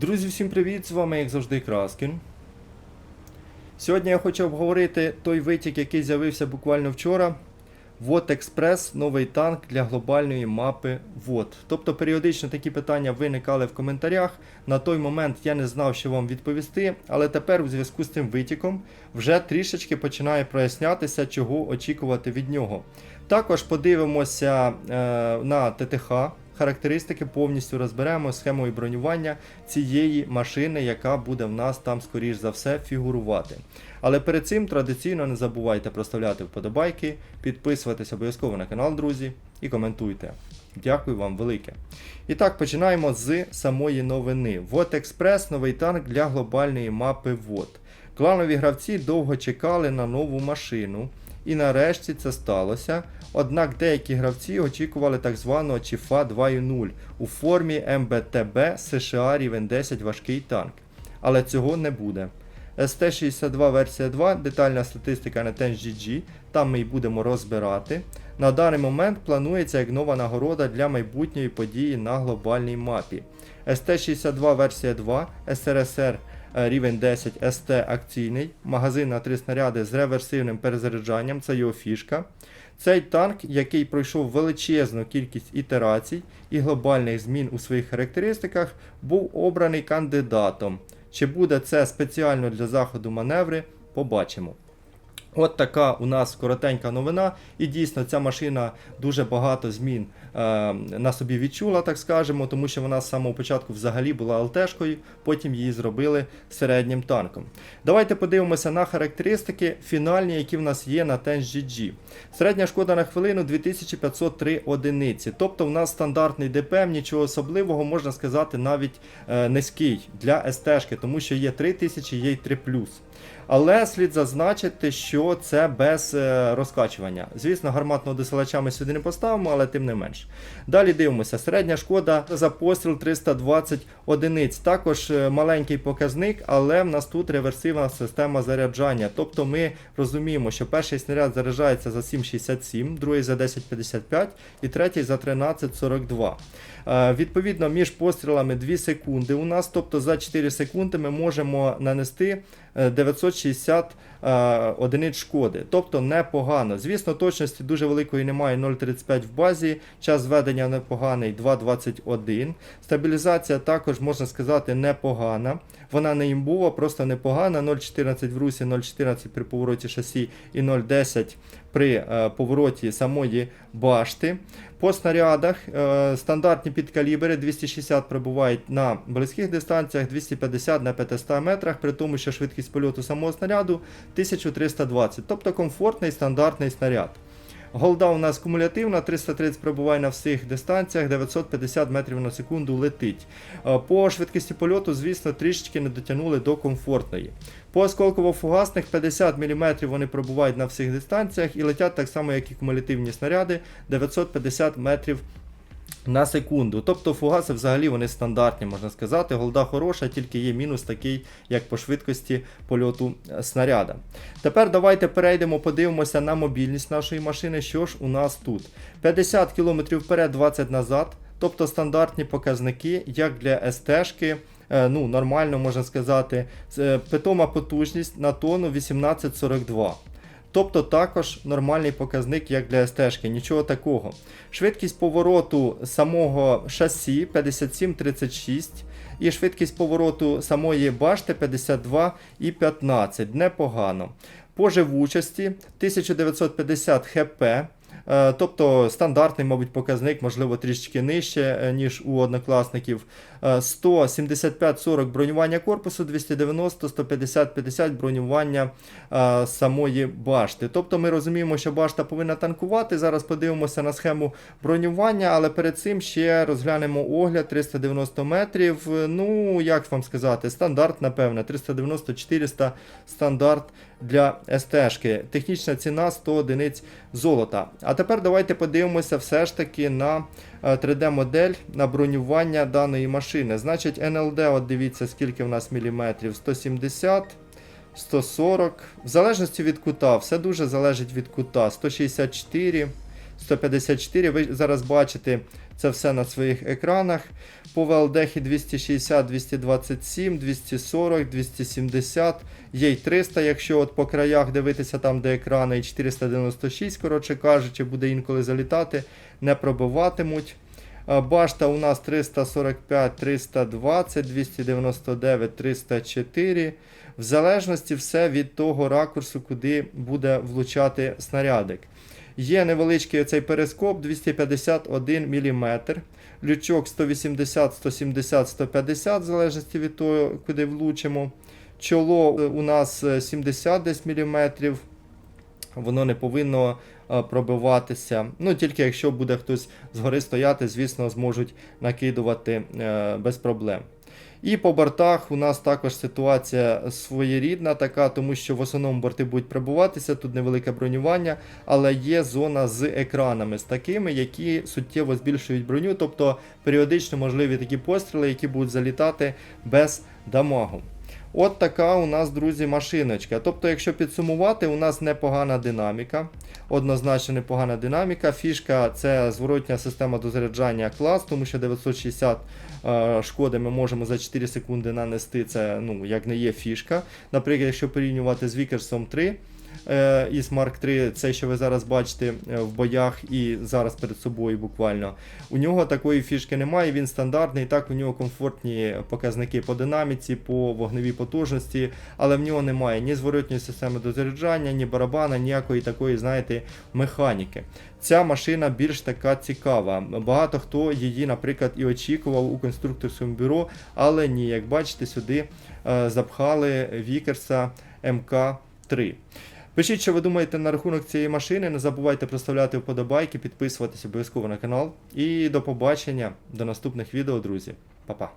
Друзі, всім привіт! З вами, як завжди, Краскін. Сьогодні я хочу обговорити той витік, який з'явився буквально вчора. Вот Експрес, новий танк для глобальної мапи ВОД. Тобто періодично такі питання виникали в коментарях. На той момент я не знав, що вам відповісти, але тепер у зв'язку з цим витіком вже трішечки починає прояснятися, чого очікувати від нього. Також подивимося е, на ТТХ. Характеристики повністю розберемо схемою бронювання цієї машини, яка буде в нас там, скоріш за все, фігурувати. Але перед цим традиційно не забувайте проставляти вподобайки, підписуватись обов'язково на канал, друзі, і коментуйте. Дякую вам велике. І так, починаємо з самої новини. Вот Експрес новий танк для глобальної мапи ВОД. Кланові гравці довго чекали на нову машину. І нарешті це сталося. Однак деякі гравці очікували так званого Чіфа 2.0 у формі МБТБ США рівень 10 важкий танк. Але цього не буде. ST62 версія 2, детальна статистика на TenGG, там ми й будемо розбирати. На даний момент планується як нова нагорода для майбутньої події на глобальній мапі. ST62 версія 2, SRSR е, рівень 10 СТ акційний, магазин на 3 снаряди з реверсивним перезаряджанням, це його фішка. Цей танк, який пройшов величезну кількість ітерацій і глобальних змін у своїх характеристиках, був обраний кандидатом. Чи буде це спеціально для заходу маневри, побачимо. От така у нас коротенька новина, і дійсно ця машина дуже багато змін е, на собі відчула, так скажемо, тому що вона з самого початку взагалі була ЛТшкою, потім її зробили середнім танком. Давайте подивимося на характеристики фінальні, які в нас є на TenGG. Середня шкода на хвилину 2503 одиниці. Тобто в нас стандартний ДПМ, нічого особливого, можна сказати, навіть е, низький для СТшки, тому що є 3000, є й 3 але слід зазначити, що це без е, розкачування. Звісно, гарматного досилача ми сюди не поставимо, але тим не менш. Далі дивимося. Середня шкода за постріл 320 одиниць. Також е, маленький показник, але в нас тут реверсивна система заряджання. Тобто ми розуміємо, що перший снаряд заряджається за 7,67, другий за 10,55 і третій за 13,42. Е, Відповідно, між пострілами 2 секунди у нас, тобто за 4 секунди ми можемо нанести е, 960 е, одиниць шкоди. Тобто непогано. Звісно, точності дуже великої немає 0,35 в базі, час зведення непоганий 2,21. Стабілізація також, можна сказати, непогана. Вона не імбова, просто непогана. 0,14 в русі, 0,14 при повороті шасі і 0,10 при е, повороті самої башти. По снарядах е, стандартні підкалібри 260 прибувають на близьких дистанціях, 250 на 500 метрах, при тому, що швидкість польоту самого снаряду 1320, тобто комфортний стандартний снаряд. Голда у нас кумулятивна, 330 пробуває на всіх дистанціях, 950 метрів на секунду летить. Е, По швидкості польоту, звісно, трішечки не дотягнули до комфортної. По осколково-фугасних 50 мм вони пробувають на всіх дистанціях і летять так само, як і кумулятивні снаряди, 950 метрів на секунду. Тобто фугаси взагалі вони стандартні, можна сказати. Голда хороша, тільки є мінус такий, як по швидкості польоту е, снаряда. Тепер давайте перейдемо, подивимося на мобільність нашої машини. Що ж у нас тут? 50 км вперед, 20 назад. Тобто стандартні показники, як для СТ-шки, е, ну, нормально можна сказати. Питома потужність на тонну 1842. Тобто також нормальний показник, як для СТ-шки, нічого такого. Швидкість повороту самого шасі 57-36 і швидкість повороту самої башти 52 і 15. Непогано. По живучості 1950 хп. Е, Тобто стандартний, мабуть, показник, можливо, трішки нижче, е, ніж у однокласників. Е, 175-40 бронювання корпусу, 290, 150-50 бронювання е, самої башти. Тобто ми розуміємо, що башта повинна танкувати. Зараз подивимося на схему бронювання, але перед цим ще розглянемо огляд 390 метрів. Е, Ну, як вам сказати, стандарт, напевне, 390-400 стандарт для СТ-шки. Технічна ціна 100 одиниць золота. А тепер давайте подивимося все ж таки на 3D-модель на бронювання даної машини. Значить, НЛД, от дивіться, скільки в нас міліметрів. 170. 140. В залежності від кута, все дуже залежить від кута. 164, 154. Ви зараз бачите це все на своїх екранах. По VLD 260, 227, 240, 270, є й 300, якщо от по краях дивитися там, де екрани, і 496, коротше кажучи, буде інколи залітати, не пробиватимуть. Башта у нас 345, 320, 299, 304. В залежності все від того ракурсу, куди буде влучати снарядик. Є невеличкий оцей перископ 251 мм. Лючок 180, 170, 150, в залежності від того, куди влучимо. Чоло е, у нас е, 70 десь міліметрів. Воно не повинно е, пробиватися. Ну, тільки якщо буде хтось згори стояти, звісно, зможуть накидувати е, без проблем. І по бортах у нас також ситуація своєрідна така, тому що в основному борти будуть прибуватися, тут невелике бронювання, але є зона з екранами, з такими, які суттєво збільшують броню, тобто періодично можливі такі постріли, які будуть залітати без дамагу. От така у нас, друзі, машиночка. Тобто, якщо підсумувати, у нас непогана динаміка. Однозначно непогана динаміка. Фішка це зворотня система дозаряджання клас, тому що 960 е, шкоди ми можемо за 4 секунди нанести. Це ну, як не є фішка. Наприклад, якщо порівнювати з Вікерсом 3. Е, Із Mark 3, це що ви зараз бачите е, в боях і зараз перед собою буквально. У нього такої фішки немає, він стандартний, так у нього комфортні показники по динаміці, по вогневій потужності, але в нього немає ні зворотньої системи дозаряджання, ні барабана, ніякої такої, знаєте, механіки. Ця машина більш така цікава. Багато хто її, наприклад, і очікував у конструкторському бюро, але ні, як бачите, сюди е, запхали Вікерса МК3. Пишіть, що ви думаєте на рахунок цієї машини. Не забувайте проставляти вподобайки, підписуватися обов'язково на канал. І до побачення, до наступних відео, друзі. Па-па.